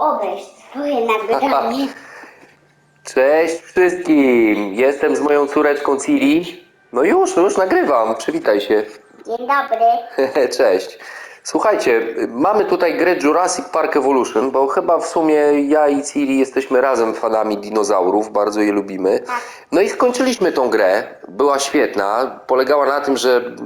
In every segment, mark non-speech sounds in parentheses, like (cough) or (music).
obejść swoje nagranie. (laughs) Cześć wszystkim! Jestem z moją córeczką Ciri. No już, już nagrywam. Przywitaj się. Dzień dobry. (laughs) Cześć. Słuchajcie, mamy tutaj grę Jurassic Park Evolution, bo chyba w sumie ja i Ciri jesteśmy razem fanami dinozaurów, bardzo je lubimy. No i skończyliśmy tą grę. Była świetna. Polegała na tym, że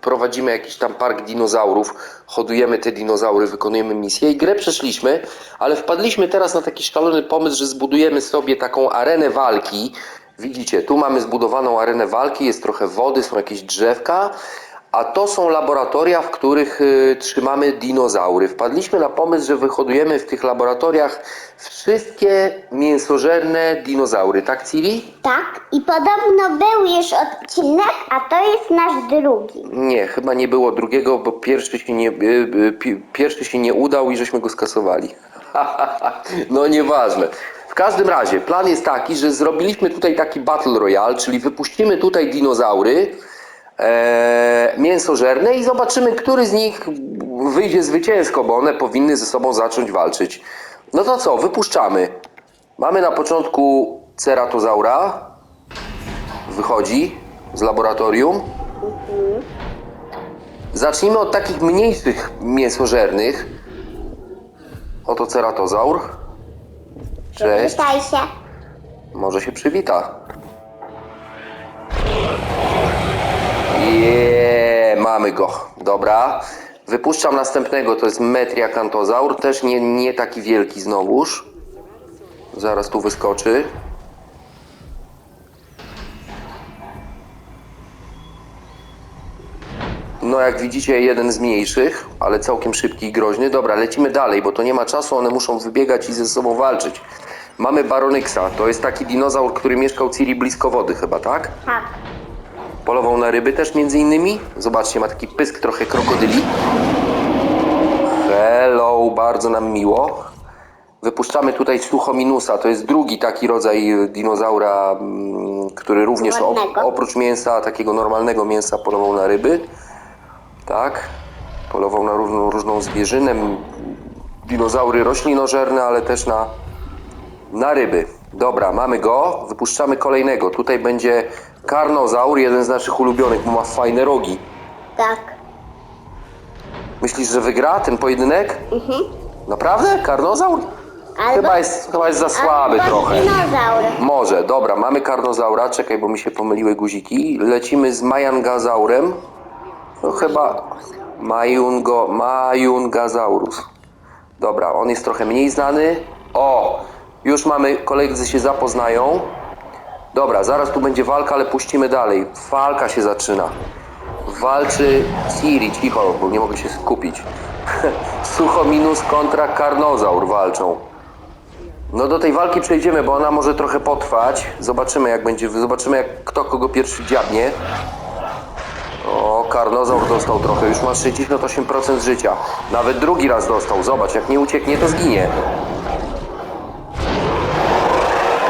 prowadzimy jakiś tam park dinozaurów, hodujemy te dinozaury, wykonujemy misje i grę przeszliśmy, ale wpadliśmy teraz na taki szalony pomysł, że zbudujemy sobie taką arenę walki. Widzicie, tu mamy zbudowaną arenę walki, jest trochę wody, są jakieś drzewka, a to są laboratoria, w których y, trzymamy dinozaury. Wpadliśmy na pomysł, że wyhodujemy w tych laboratoriach wszystkie mięsożerne dinozaury, tak Ciri? Tak, i podobno był już odcinek, a to jest nasz drugi. Nie, chyba nie było drugiego, bo pierwszy się nie, y, y, pi- pierwszy się nie udał i żeśmy go skasowali. (laughs) no nieważne. W każdym razie, plan jest taki, że zrobiliśmy tutaj taki Battle Royale, czyli wypuścimy tutaj dinozaury e, mięsożerne i zobaczymy, który z nich wyjdzie zwycięsko, bo one powinny ze sobą zacząć walczyć. No to co, wypuszczamy. Mamy na początku Ceratozaura. Wychodzi z laboratorium. Zacznijmy od takich mniejszych mięsożernych. Oto ceratozaur. Cześć. Witaj się. Może się przywita. Jeee, mamy go. Dobra. Wypuszczam następnego, to jest Metriacantozaur. Też nie, nie taki wielki znowuż. Zaraz tu wyskoczy. No jak widzicie jeden z mniejszych, ale całkiem szybki i groźny. Dobra, lecimy dalej, bo to nie ma czasu, one muszą wybiegać i ze sobą walczyć. Mamy Baronyxa, to jest taki dinozaur, który mieszkał Ciri blisko wody chyba, tak? Tak. Polował na ryby też między innymi. Zobaczcie, ma taki pysk trochę krokodyli. Hello, bardzo nam miło. Wypuszczamy tutaj Suchominusa, to jest drugi taki rodzaj dinozaura, mm, który również oprócz mięsa, takiego normalnego mięsa polował na ryby. Tak, polował na różną, różną zwierzynę. Dinozaury roślinożerne, ale też na, na ryby. Dobra, mamy go. Wypuszczamy kolejnego. Tutaj będzie karnozaur, jeden z naszych ulubionych, bo ma fajne rogi. Tak. Myślisz, że wygra ten pojedynek? Mhm. Naprawdę? Karnozaur? Albo, Chyba jest, chyba jest za słaby albo trochę. dinozaur. Może, dobra, mamy karnozaura. Czekaj, bo mi się pomyliły guziki. Lecimy z majangazaurem. No chyba Majungo, Majungazaurus. Dobra, on jest trochę mniej znany. O, już mamy, koledzy się zapoznają. Dobra, zaraz tu będzie walka, ale puścimy dalej. Walka się zaczyna. Walczy Ciri, cicho, bo nie mogę się skupić. (laughs) Suchominus kontra Karnozaur walczą. No do tej walki przejdziemy, bo ona może trochę potrwać. Zobaczymy jak będzie, zobaczymy jak kto kogo pierwszy dziabnie. O, Karnozaur dostał trochę, już ma 68% życia. Nawet drugi raz dostał, zobacz, jak nie ucieknie to zginie.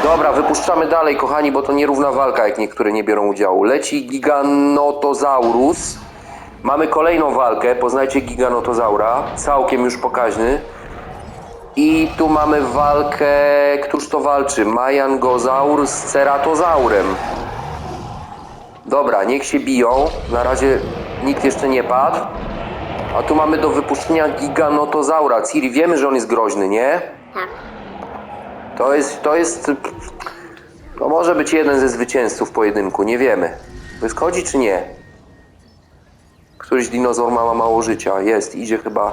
Dobra, wypuszczamy dalej, kochani, bo to nierówna walka, jak niektóre nie biorą udziału. Leci Giganotozaurus. Mamy kolejną walkę, poznajcie Giganotozaura, całkiem już pokaźny. I tu mamy walkę, któż to walczy? Majangozaur z Ceratozaurem. Dobra, niech się biją. Na razie nikt jeszcze nie padł. A tu mamy do wypuszczenia Giganotozaura. Ciri, wiemy, że on jest groźny, nie? Tak. To jest, to jest, to może być jeden ze zwycięzców pojedynku, nie wiemy. Wychodzi czy nie? Któryś dinozaur ma mało życia, jest, idzie chyba.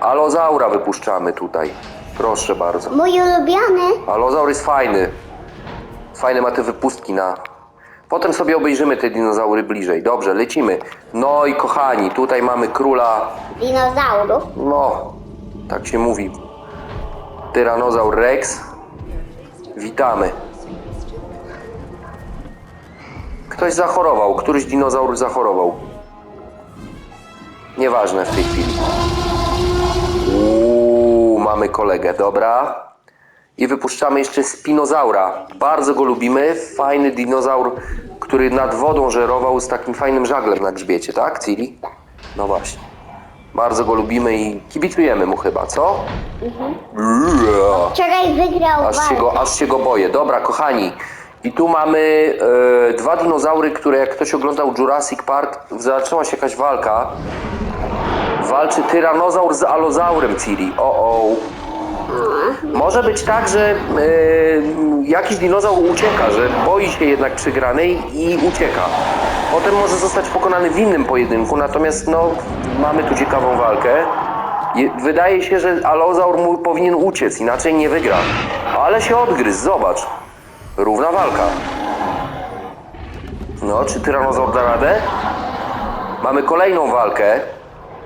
Alozaura wypuszczamy tutaj, proszę bardzo. Mój ulubiony. Alozaur jest fajny. Fajne ma te wypustki na... Potem sobie obejrzymy te dinozaury bliżej. Dobrze, lecimy. No i kochani, tutaj mamy króla Dinozaurów. no, tak się mówi. Tyrannozaur Rex. Witamy. Ktoś zachorował, któryś dinozaur zachorował. Nieważne w tej chwili. Uuu, mamy kolegę, dobra. I wypuszczamy jeszcze Spinozaura. Bardzo go lubimy. Fajny dinozaur, który nad wodą żerował z takim fajnym żaglem na grzbiecie, tak, Ciri? No właśnie. Bardzo go lubimy i kibicujemy mu chyba, co? Mhm. Yeah. Wczoraj wygrał Aż się, walkę. go, aż się go boję. Dobra, kochani. I tu mamy e, dwa dinozaury, które jak ktoś oglądał Jurassic Park, zaczęła się jakaś walka. Walczy tyranozaur z alozaurem, Ciri. O, o. Może być tak, że e, jakiś dinozaur ucieka, że boi się jednak przegranej i ucieka. Potem może zostać pokonany w innym pojedynku, natomiast no, mamy tu ciekawą walkę. Je- Wydaje się, że alozaur mu powinien uciec, inaczej nie wygra. Ale się odgryzł, zobacz. Równa walka. No, czy tyranozaur da radę? Mamy kolejną walkę.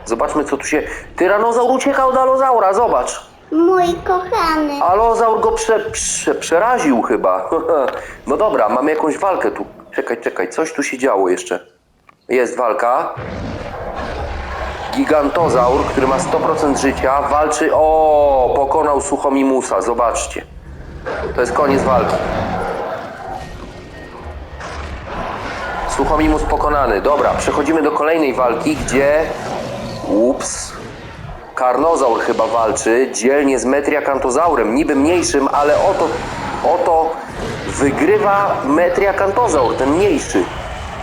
Zobaczmy, co tu się... Tyranozaur uciekał od alozaura, zobacz. Mój kochany. Alozaur go prze, prze, przeraził chyba. (laughs) No dobra, mamy jakąś walkę tu. Czekaj, czekaj, coś tu się działo jeszcze. Jest walka. Gigantozaur, który ma 100% życia, walczy. O, pokonał Suchomimusa, zobaczcie. To jest koniec walki. Suchomimus pokonany. Dobra, przechodzimy do kolejnej walki, gdzie. Ups. Karnozaur chyba walczy dzielnie z Metriakantozaurem, niby mniejszym, ale oto, oto wygrywa Metriakantozaur, ten mniejszy.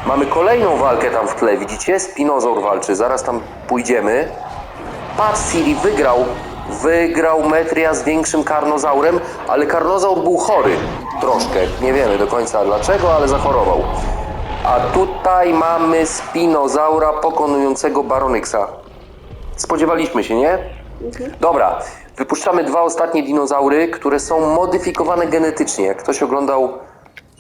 Mamy kolejną walkę tam w tle, widzicie? Spinozaur walczy, zaraz tam pójdziemy. Patrz, Siri wygrał. Wygrał Metria z większym karnozaurem, ale karnozaur był chory. Troszkę. Nie wiemy do końca dlaczego, ale zachorował. A tutaj mamy Spinozaura pokonującego Baronyxa. Spodziewaliśmy się, nie? Dobra, wypuszczamy dwa ostatnie dinozaury, które są modyfikowane genetycznie. Jak ktoś oglądał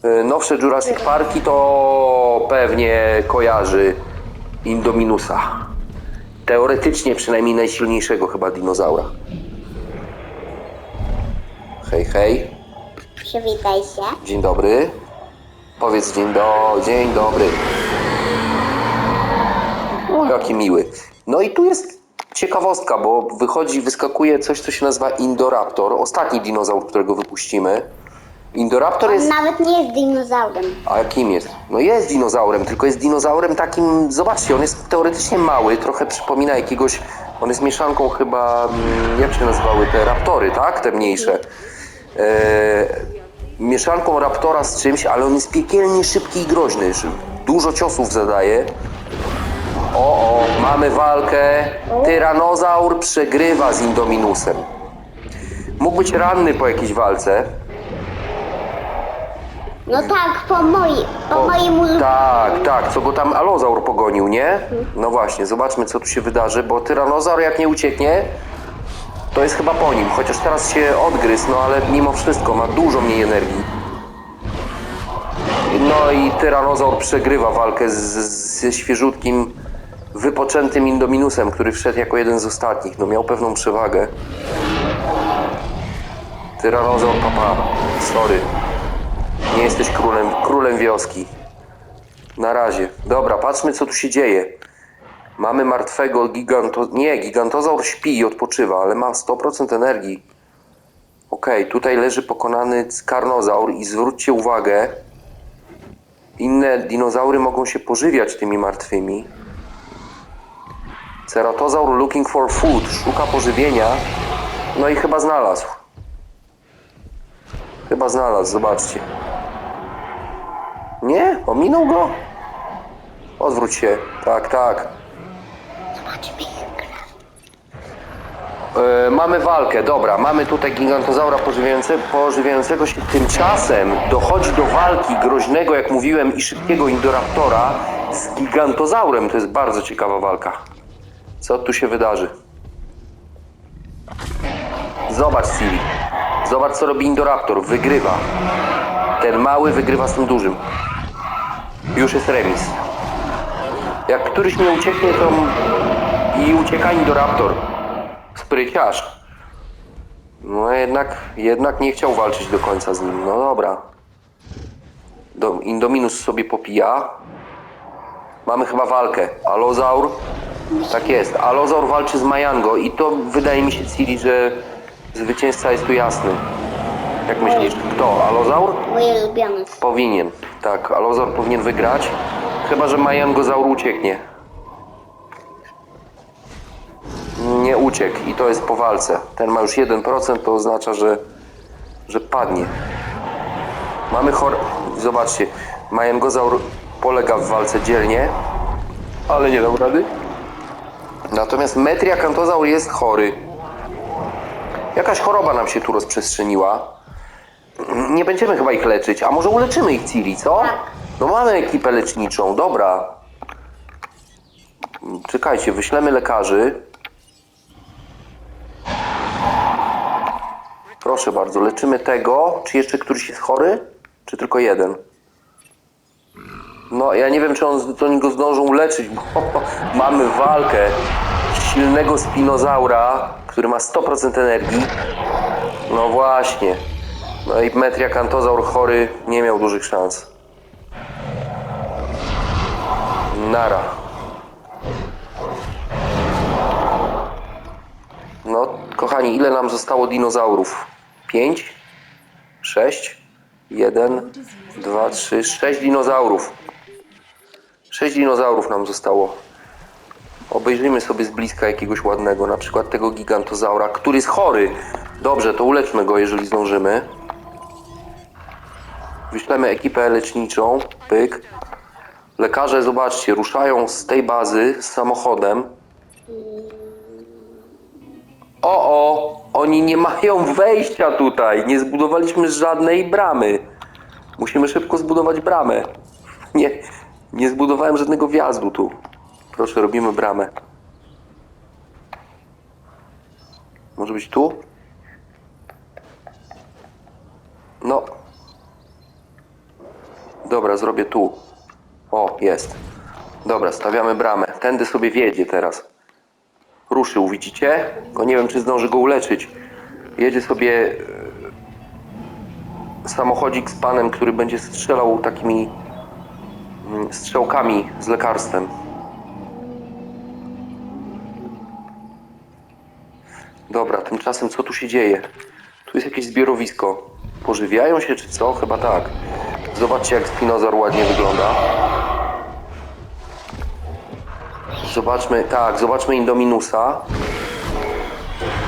y, nowsze Jurassic Parki, to pewnie kojarzy Indominusa. Teoretycznie przynajmniej najsilniejszego chyba dinozaura. Hej, hej. Przywitaj się. Dzień dobry. Powiedz dzień, do... dzień dobry. Jaki miły. No i tu jest ciekawostka, bo wychodzi, wyskakuje coś, co się nazywa Indoraptor. Ostatni dinozaur, którego wypuścimy. Indoraptor On jest... nawet nie jest dinozaurem. A kim jest? No jest dinozaurem, tylko jest dinozaurem takim... Zobaczcie, on jest teoretycznie mały, trochę przypomina jakiegoś... On jest mieszanką chyba... mm, Jak się nazywały te raptory, tak? Te mniejsze. E, mieszanką raptora z czymś, ale on jest piekielnie szybki i groźny. Dużo ciosów zadaje. O, o, mamy walkę. Tyranozaur przegrywa z Indominusem. Mógł być ranny po jakiejś walce. No tak, po, moi, po O, moim ulu... Tak, tak, co go tam alozaur pogonił, nie? No właśnie, zobaczmy co tu się wydarzy, bo tyranozaur jak nie ucieknie, to jest chyba po nim, chociaż teraz się odgryzł, no ale mimo wszystko ma dużo mniej energii. No i tyranozaur przegrywa walkę z, z, ze świeżutkim, wypoczętym Indominusem, który wszedł jako jeden z ostatnich, no miał pewną przewagę. Tyranozaur, papa, sorry. Nie jesteś królem, królem wioski. Na razie. Dobra, patrzmy co tu się dzieje. Mamy martwego giganto... Nie, gigantozaur śpi i odpoczywa, ale ma 100% energii. Okej, tutaj leży pokonany karnozaur i zwróćcie uwagę, inne dinozaury mogą się pożywiać tymi martwymi. Ceratozaur looking for food, szuka pożywienia. No i chyba znalazł. Chyba znalazł, zobaczcie. Nie? Ominął go? Odwróć się. Tak, tak. E, mamy walkę, dobra. Mamy tutaj gigantozaura pożywiające, pożywiającego się. Tymczasem dochodzi do walki groźnego, jak mówiłem, i szybkiego Indoraptora z gigantozaurem. To jest bardzo ciekawa walka. Co tu się wydarzy? Zobacz, Siri. Zobacz, co robi Indoraptor. Wygrywa. Ten mały wygrywa z tym dużym. Już jest remis. Jak któryś nie ucieknie, to i ucieka Indoraptor. Spryciarz. No jednak, jednak nie chciał walczyć do końca z nim. No dobra. Do, Indominus sobie popija. Mamy chyba walkę. Alozaur. Tak jest. Alozaur walczy z Majango i to wydaje mi się, Ciri, że zwycięzca jest tu jasny. Jak myślisz? Kto? Alozaur? Mój ulubiony. Powinien. Tak, Alozaur powinien wygrać. Chyba, że Majangozaur ucieknie. Nie uciekł i to jest po walce. Ten ma już 1%, to oznacza, że, że padnie. Mamy chor... Zobaczcie, Majengozaur polega w walce dzielnie, ale nie dał rady. Natomiast Metriakantozaur jest chory. Jakaś choroba nam się tu rozprzestrzeniła. Nie będziemy chyba ich leczyć. A może uleczymy ich Ciri, co? Tak. No mamy ekipę leczniczą, dobra. Czekajcie, wyślemy lekarzy. Proszę bardzo, leczymy tego. Czy jeszcze któryś jest chory? Czy tylko jeden? No, ja nie wiem, czy on, to oni go zdążą uleczyć, bo (laughs) mamy walkę silnego spinozaura, który ma 100% energii. No właśnie. No i Metriakantozaur chory nie miał dużych szans. Nara. No, kochani, ile nam zostało dinozaurów? Pięć? Sześć? Jeden, dwa, trzy, sześć dinozaurów. Sześć dinozaurów nam zostało. Obejrzyjmy sobie z bliska jakiegoś ładnego, na przykład tego gigantozaura, który jest chory. Dobrze, to uleczmy go, jeżeli zdążymy. Wyślemy ekipę leczniczą. Pyk. Lekarze, zobaczcie, ruszają z tej bazy z samochodem. O, o! Oni nie mają wejścia tutaj. Nie zbudowaliśmy żadnej bramy. Musimy szybko zbudować bramę. Nie, nie zbudowałem żadnego wjazdu tu. Proszę, robimy bramę. Może być tu? No. Dobra, zrobię tu. O, jest. Dobra, stawiamy bramę. Tędy sobie wiedzie teraz. Ruszył, widzicie? Tylko nie wiem, czy zdąży go uleczyć. Jedzie sobie e, samochodzik z panem, który będzie strzelał takimi strzałkami z lekarstwem. Dobra, tymczasem co tu się dzieje? Tu jest jakieś zbiorowisko. Pożywiają się czy co? Chyba tak. Zobaczcie jak spinozaur ładnie wygląda. Zobaczmy, tak, zobaczmy Indominusa.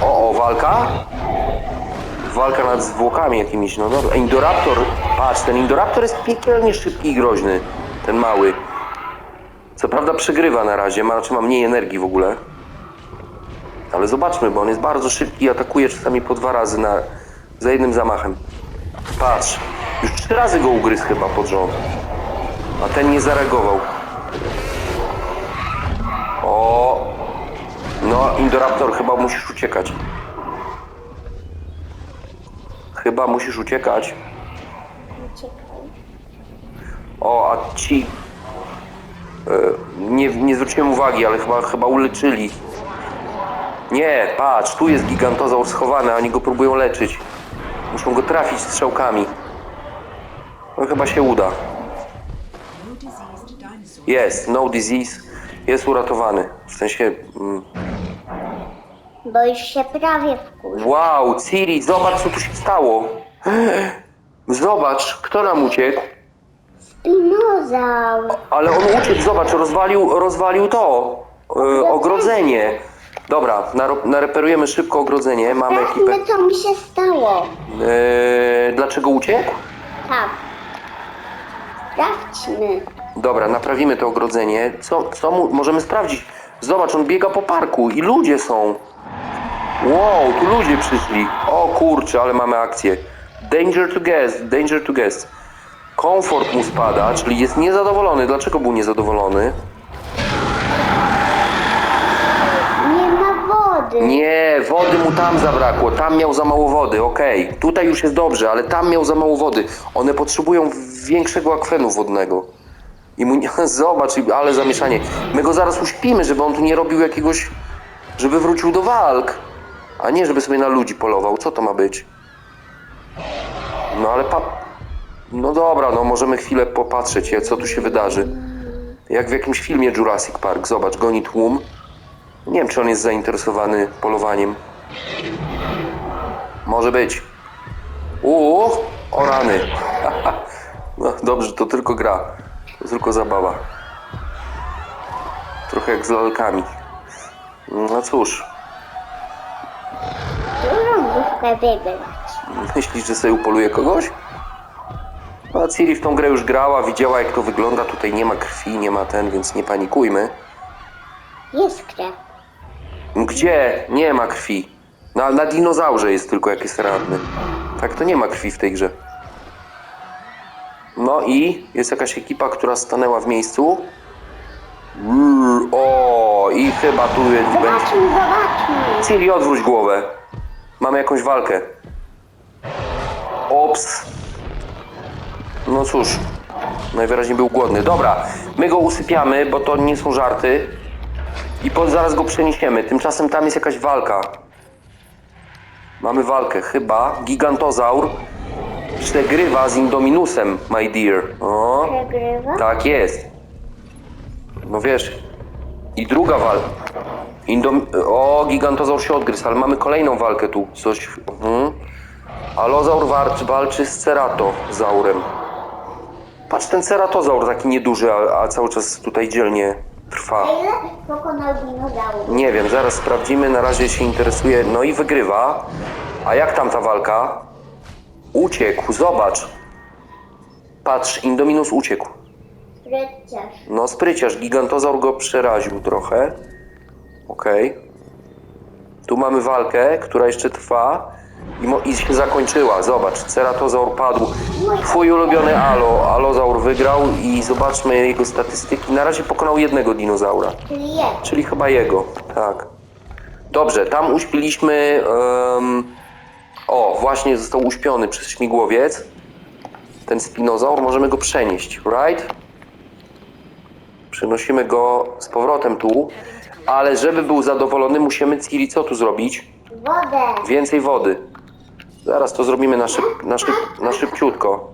O, o, walka? Walka nad zwłokami jakimiś, no dobra. Indoraptor, patrz, ten Indoraptor jest piekielnie szybki i groźny. Ten mały. Co prawda przegrywa na razie, ma, znaczy ma mniej energii w ogóle. Ale zobaczmy, bo on jest bardzo szybki i atakuje czasami po dwa razy na, za jednym zamachem. Patrz, już trzy razy go ugryzł chyba pod rząd. A ten nie zareagował. O! No, Indoraptor, chyba musisz uciekać. Chyba musisz uciekać. O, a ci... e, Nie, nie zwróciłem uwagi, ale chyba, chyba uleczyli. Nie, patrz, tu jest gigantozaur schowany, a oni go próbują leczyć. Muszą go trafić strzałkami. No chyba się uda. Jest, no disease. Jest uratowany. W sensie... Mm, Bo już się prawie wkurzył. wow, Ciri, zobacz co tu się stało. Zobacz, kto nam uciekł. Spinozaur. Ale on uciekł, zobacz, rozwalił, rozwalił to. E, ogrodzenie. Dobra, naro- nareperujemy szybko ogrodzenie. Mamy ekipę. Sprawdźmy, co mi się stało. E, dlaczego uciekł? Tak. Sprawdźmy. Dobra, naprawimy to ogrodzenie. Co, co mu, możemy sprawdzić? Zobacz, on biega po parku i ludzie są. Wow, tu ludzie przyszli. O kurczę, ale mamy akcję. Danger to guest, danger to guest. Komfort mu spada, czyli jest niezadowolony. Dlaczego był niezadowolony? Nie ma wody. Nie, wody mu tam zabrakło. Tam miał za mało wody, okej. Tutaj już jest dobrze, ale tam miał za mało wody. One potrzebują większego akwenu wodnego. I mu nie... (laughs) Zobacz, ale zamieszanie. My go zaraz uśpimy, żeby on tu nie robił jakiegoś... Żeby wrócił do walk. A nie, żeby sobie na ludzi polował. Co to ma być? No ale pa... No dobra, no możemy chwilę popatrzeć, co tu się wydarzy. Jak w jakimś filmie Jurassic Park. Zobacz, goni tłum. Nie wiem, czy on jest zainteresowany polowaniem. Może być. Uuu, o rany. (laughs) No dobrze, to tylko gra. To tylko zabawa. Trochę jak z lalkami. No cóż, wybrać. Myślisz, że sobie upoluje kogoś? A Ciri w tą grę już grała, widziała jak to wygląda. Tutaj nie ma krwi, nie ma ten, więc nie panikujmy. Jest krew. Gdzie? Nie ma krwi. Na, na dinozaurze jest tylko jak jest ranny. Tak, to nie ma krwi w tej grze. No i jest jakaś ekipa, która stanęła w miejscu. Brrr, O, i chyba tu jest. Zobaczmy, zobaczmy. Ciri, odwróć głowę. Mamy jakąś walkę. Ops. No cóż, najwyraźniej był głodny. Dobra, my go usypiamy, bo to nie są żarty. I po, zaraz go przeniesiemy. Tymczasem tam jest jakaś walka. Mamy walkę, chyba. Gigantozaur przegrywa z Indominusem, my dear. O, Przegrywa. tak jest. No wiesz. I druga walka. Indom... O, gigantozaur się odgryzł, ale mamy kolejną walkę tu. Coś. Mhm. Alozaur walczy, walczy z ceratozaurem. Patrz, ten ceratozaur taki nieduży, a, a cały czas tutaj dzielnie trwa. Pokonał? Nie wiem, zaraz sprawdzimy. Na razie się interesuje. No i wygrywa. A jak tam ta walka? Uciekł, zobacz. Patrz, Indominus uciekł. Rycerz. No spryciarz, gigantozaur go przeraził trochę. Okej. Tu mamy walkę, która jeszcze trwa i, i się zakończyła. Zobacz, ceratozaur padł. Twój ulubiony Alo, Alozaur wygrał i zobaczmy jego statystyki. Na razie pokonał jednego dinozaura, Czyli jest. czyli chyba jego. Tak. Dobrze, tam uśpiliśmy... em, o, właśnie został uśpiony przez śmigłowiec. Ten spinozaur, możemy go przenieść, right? Przenosimy go z powrotem tu, ale żeby był zadowolony, musimy Ciri co tu zrobić? Wodę. Więcej wody. Zaraz to zrobimy na, szyb, na, szyb, na szybciutko.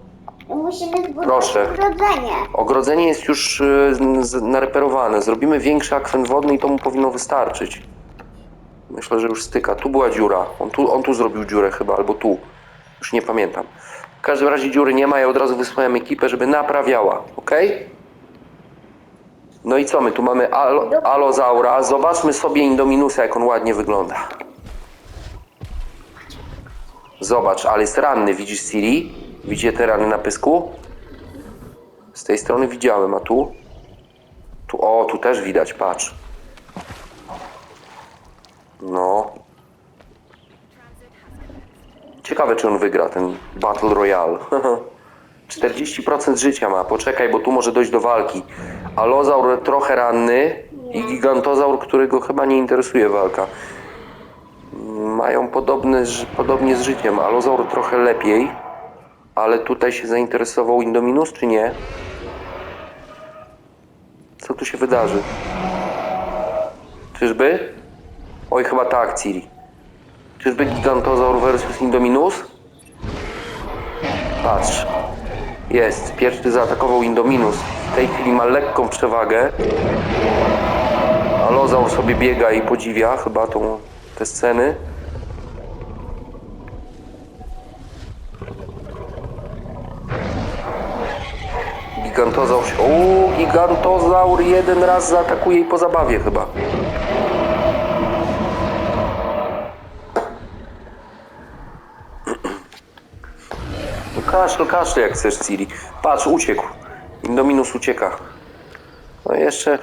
Musimy zbudować Proszę. ogrodzenie. Ogrodzenie jest już y, z- nareperowane. Zrobimy większy akwent wodny i to mu powinno wystarczyć. Myślę, że już styka. Tu była dziura. On tu, on tu zrobił dziurę chyba, albo tu. Już nie pamiętam. W każdym razie dziury nie ma. Ja od razu wysłałem ekipę, żeby naprawiała. Ok? No i co my? Tu mamy alo, alozaura. Zobaczmy sobie Indominusa, jak on ładnie wygląda. Zobacz, ale jest ranny. Widzisz Siri? Widzicie te rany na pysku? Z tej strony widziałem, a tu? Tu, o, tu też widać, patrz. No. Ciekawe, czy on wygra ten Battle Royale. (laughs) 40% życia ma, poczekaj, bo tu może dojść do walki. Alozaur trochę ranny i Gigantozaur, którego chyba nie interesuje walka. Mają podobne, podobnie z życiem. Alozaur trochę lepiej, ale tutaj się zainteresował Indominus, czy nie? Co tu się wydarzy? Czyżby? Oj, chyba tak, Ciri. Czyżby Gigantozaur versus Indominus? Patrz. Jest. Pierwszy zaatakował Indominus. W tej chwili ma lekką przewagę. Alozaur sobie biega i podziwia chyba tą, te sceny. Gigantozaur się... Uuu, Gigantozaur jeden raz zaatakuje i po zabawie chyba. No Kaszel, kaszel jak chcesz, Ciri. Patrz, uciekł. Indominus ucieka. No jeszcze...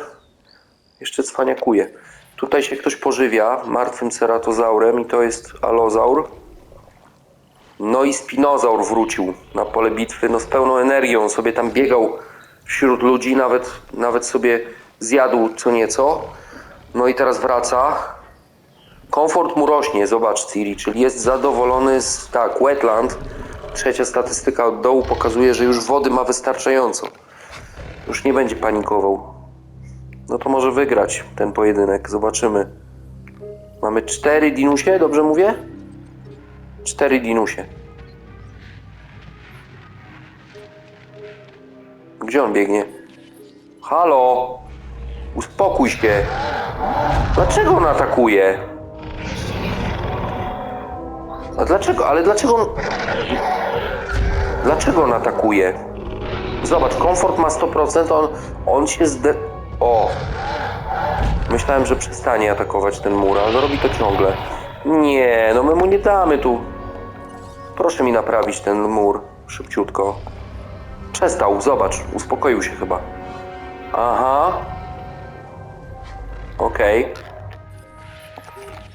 Jeszcze cwaniakuje. Tutaj się ktoś pożywia martwym ceratozaurem i to jest alozaur. No i spinozaur wrócił na pole bitwy, no z pełną energią. Sobie tam biegał wśród ludzi, nawet, nawet sobie zjadł co nieco. No i teraz wraca. Komfort mu rośnie, zobacz Ciri, czyli jest zadowolony z, tak, wetland. Trzecia statystyka od dołu pokazuje, że już wody ma wystarczająco. Już nie będzie panikował. No to może wygrać ten pojedynek, zobaczymy. Mamy cztery dinusie, dobrze mówię? Cztery dinusie. Gdzie on biegnie? Halo! Uspokój się! Dlaczego on atakuje? A dlaczego? Ale dlaczego on... Dlaczego on atakuje? Zobacz, komfort ma 100%, on, on się zde... O! Myślałem, że przestanie atakować ten mur, ale robi to ciągle. Nie, no my mu nie damy tu. Proszę mi naprawić ten mur szybciutko. Przestał, zobacz, uspokoił się chyba. Aha. Okej.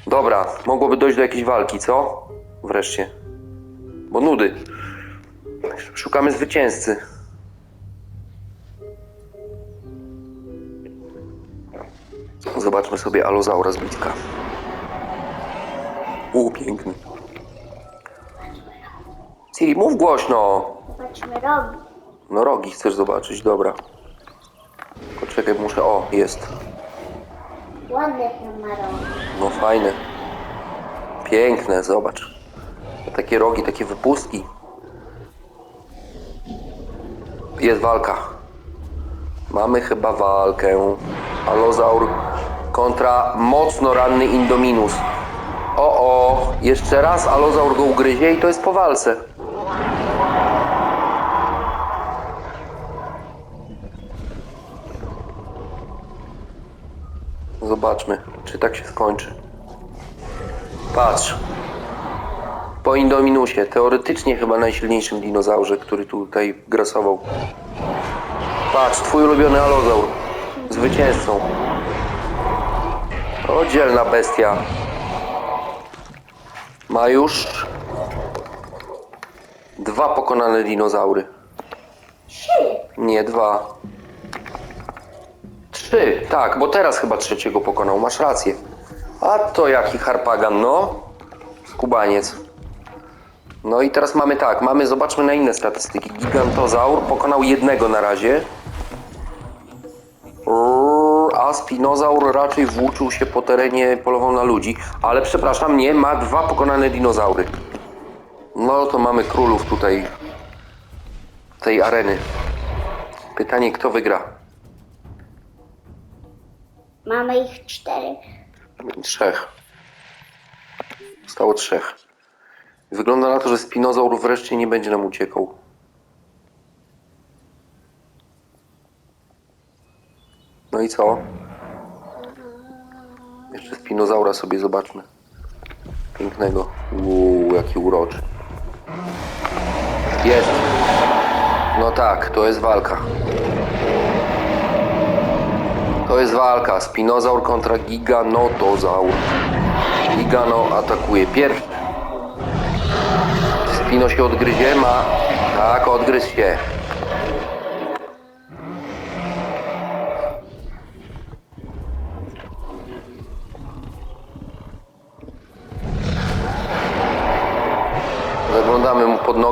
Dobra, mogłoby dojść do jakiejś walki, co? Wreszcie. Bo nudy. Szukamy zwycięzcy. Zobaczmy sobie alozaura z bliska. U, piękny. Ciri, mów głośno. Zobaczmy rogi. No rogi chcesz zobaczyć, dobra. Poczekaj, muszę... O, jest. Ładne to ma rogi. No fajne. Piękne, zobacz. Takie rogi, takie wypustki. Jest walka. Mamy chyba walkę. Alozaur kontra mocno ranny Indominus. O, o, jeszcze raz Alozaur go ugryzie i to jest po walce. Zobaczmy, czy tak się skończy. Patrz. Po Indominusie, teoretycznie chyba najsilniejszym dinozaurze, który tutaj grasował. Patrz, twój ulubiony alozaur. Zwycięzcą. O, dzielna bestia. Ma już dwa pokonane dinozaury. Trzy. Nie, dwa. Trzy, tak, bo teraz chyba trzeciego pokonał, masz rację. A to jaki harpagan, no. Skubaniec. No i teraz mamy tak, mamy, zobaczmy na inne statystyki. Gigantozaur pokonał jednego na razie. A spinozaur raczej włóczył się po terenie, polował na ludzi. Ale przepraszam, nie, ma dwa pokonane dinozaury. No to mamy królów tutaj tej areny. Pytanie, kto wygra? Mamy ich cztery. Trzech. Zostało trzech. Wygląda na to, że spinozaur wreszcie nie będzie nam uciekał. No i co? Jeszcze spinozaura sobie zobaczmy. Pięknego. Uuu, jaki uroczy. Jest. No tak, to jest walka. To jest walka. Spinozaur kontra Giganotozaur. Gigano atakuje pierwszy. Spino się odgryzie, ma... Tak, odgryzł się.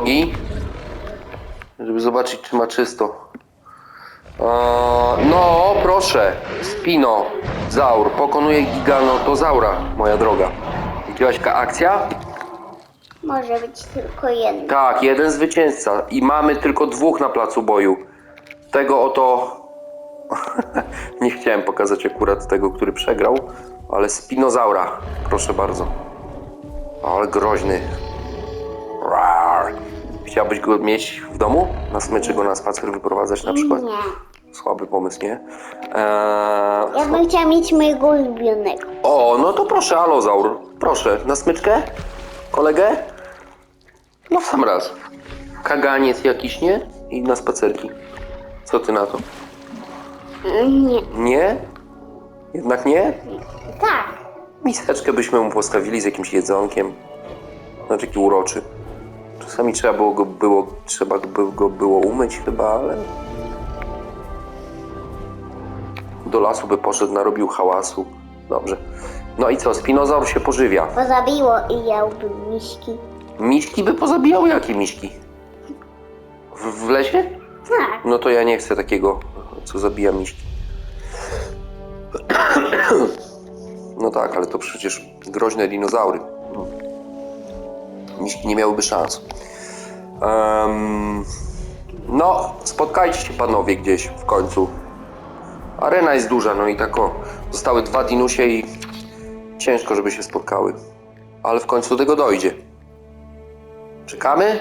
Nogi, żeby zobaczyć, czy ma czysto. Eee, No, proszę. Spino, Zaur, pokonuje Giganotozaura, moja droga. Widziałaś jaka akcja? Może być tylko jedna. Tak, jeden zwycięzca i mamy tylko dwóch na placu boju. Tego oto... (laughs) Nie chciałem pokazać akurat tego, który przegrał, ale Spinozaura, proszę bardzo. Ale groźny. Rar. Chciałbyś go mieć w domu? Na smyczy go na spacer wyprowadzać na przykład? Nie. Słaby pomysł, nie? Eee, Ja bym chciała mieć mojego ulubionego. o, no to proszę, alozaur. Proszę, na smyczkę? Kolegę? No w sam raz. Kaganiec jakiś, nie? I na spacerki. Co ty na to? Nie. Nie? Jednak nie? Tak. Miseczkę byśmy mu postawili z jakimś jedzonkiem. Znaczy taki uroczy. Czasami trzeba było go było, trzeba by go było umyć chyba, ale... Do lasu by poszedł, narobił hałasu. Dobrze. No i co, spinozaur się pożywia. Bo zabiło i jałbym miśki. Miśki by pozabijał? Jakie miśki? W, w lesie? Tak. No to ja nie chcę takiego, co zabija miśki. No tak, ale to przecież groźne dinozaury. Nie miałyby szans. Em, no, spotkajcie się panowie gdzieś w końcu. Arena jest duża, no i tak o. Zostały dwa dinusie i ciężko, żeby się spotkały. Ale w końcu do tego dojdzie. Czekamy?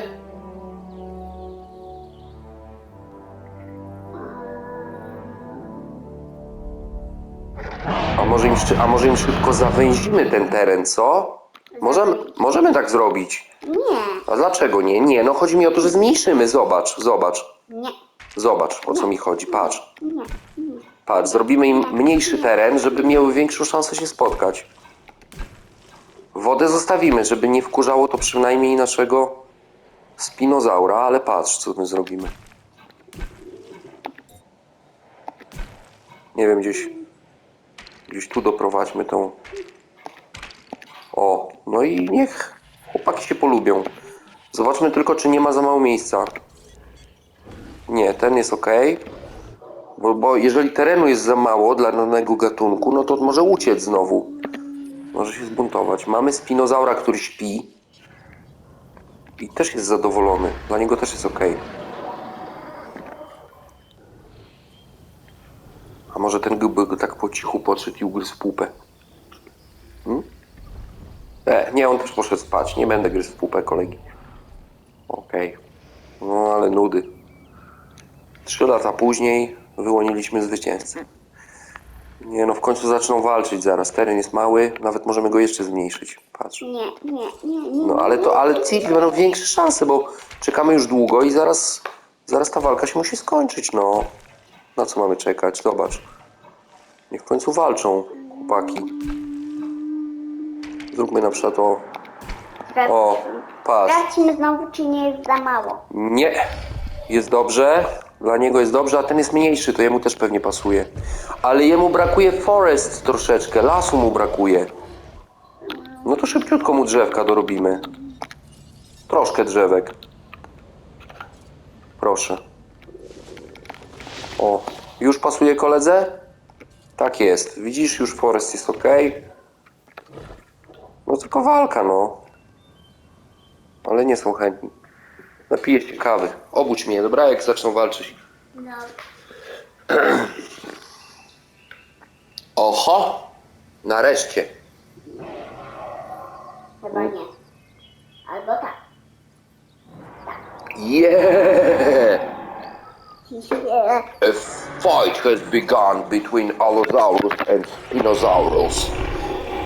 A może, im, a może im szybko zawęzimy ten teren, co? Możemy, możemy tak zrobić. Nie, A dlaczego nie? Nie, no chodzi mi o to, że zmniejszymy. Zobacz, zobacz. nie, Zobacz, o co mi chodzi. Patrz. nie, nie. Patrz, zrobimy im mniejszy teren, żeby miały większą szansę się spotkać. Wodę zostawimy, żeby nie wkurzało to przynajmniej naszego spinozaura, ale patrz, co my zrobimy. Nie wiem, gdzieś, gdzieś tu doprowadźmy tą. O, no i niech chłopaki się polubią. Zobaczmy tylko, czy nie ma za mało miejsca. Nie, ten jest ok. Bo, bo jeżeli terenu jest za mało dla danego gatunku, no to może uciec znowu. Może się zbuntować. Mamy spinozaura, który śpi. I też jest zadowolony. Dla niego też jest ok. A może ten by go tak po cichu podszedł i ugryzł pupę? Hmm? E, nie, on też poszedł spać. Nie będę gryzł w pupę kolegi. Okej. No ale nudy. Trzy lata później wyłoniliśmy zwycięzcę. Nie no, w końcu zaczną walczyć zaraz. Teren jest mały, nawet możemy go jeszcze zmniejszyć. Patrz. Nie, nie, nie, nie. No ale to, ale ci będą większe szanse, bo czekamy już długo i zaraz, zaraz ta walka się musi skończyć, no. Na co mamy czekać? Zobacz. Niech w końcu walczą chłopaki. Zróbmy na przykład o... O, patrz. Sprawdźmy znowu, czy nie jest za mało. Nie. Jest dobrze. Dla niego jest dobrze, a ten jest mniejszy, to jemu też pewnie pasuje. Ale jemu brakuje forest troszeczkę, lasu mu brakuje. No to szybciutko mu drzewka dorobimy. Troszkę drzewek. Proszę. O, już pasuje koledze? Tak jest. Widzisz, już forest jest ok. No tylko walka, no. Ale nie są chętni. Napiję się kawy. Obudź mnie, dobra? Jak zaczną walczyć. No. (clears throat) Oho! Nareszcie. Chyba nie. Albo tak. Yeah! Nie. (laughs) A fight has begun between Allosaurus and Spinosaurus.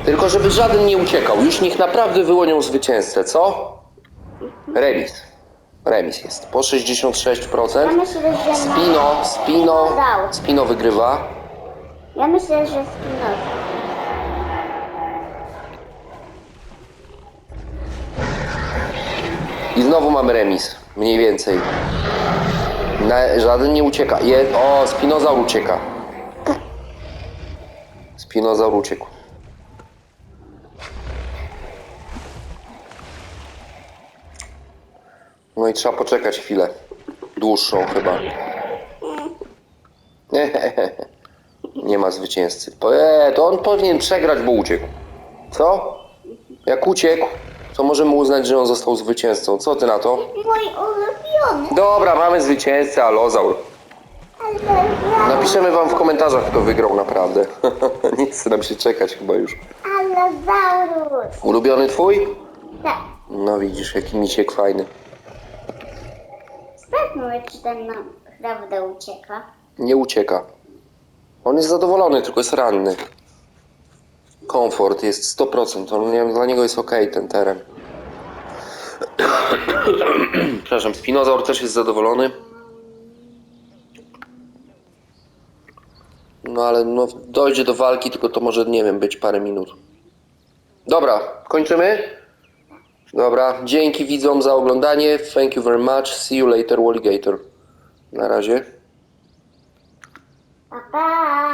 Tylko żeby żaden nie uciekał. Już niech naprawdę wyłonią zwycięzcę, co? Remis. Remis jest. Po 66%. Ja myślę, że Spino, Spino, Spino wygrywa. Ja myślę, że spinoza. I znowu mamy remis. Mniej więcej. Na, żaden nie ucieka. Je, o, Spinozaur ucieka. Spinozaur uciekł. No i trzeba poczekać chwilę. Dłuższą chyba. Nie ma zwycięzcy. Po- E, to on powinien przegrać, bo uciekł. Co? Jak uciekł, to możemy uznać, że on został zwycięzcą. Co ty na to? Mój ulubiony. Dobra, mamy zwycięzcę, Alozaur. Napiszemy wam w komentarzach, kto wygrał naprawdę. (laughs) Nie chce nam się czekać chyba już. Allozaurus. Ulubiony twój? Tak. No widzisz, jaki misiek fajny. Sprawdźmy, czy ten naprawdę ucieka. Nie ucieka. On jest zadowolony, tylko jest ranny. Komfort jest 100%. On, nie, dla niego jest ok ten teren. (clears throat) Przepraszam, Spinozaur też jest zadowolony. No ale no, dojdzie do walki, tylko to może, nie wiem, być parę minut. Dobra, kończymy? Dobra, dzięki widzom za oglądanie. Thank you very much. See you later, Walligator. Na razie. Pa, pa.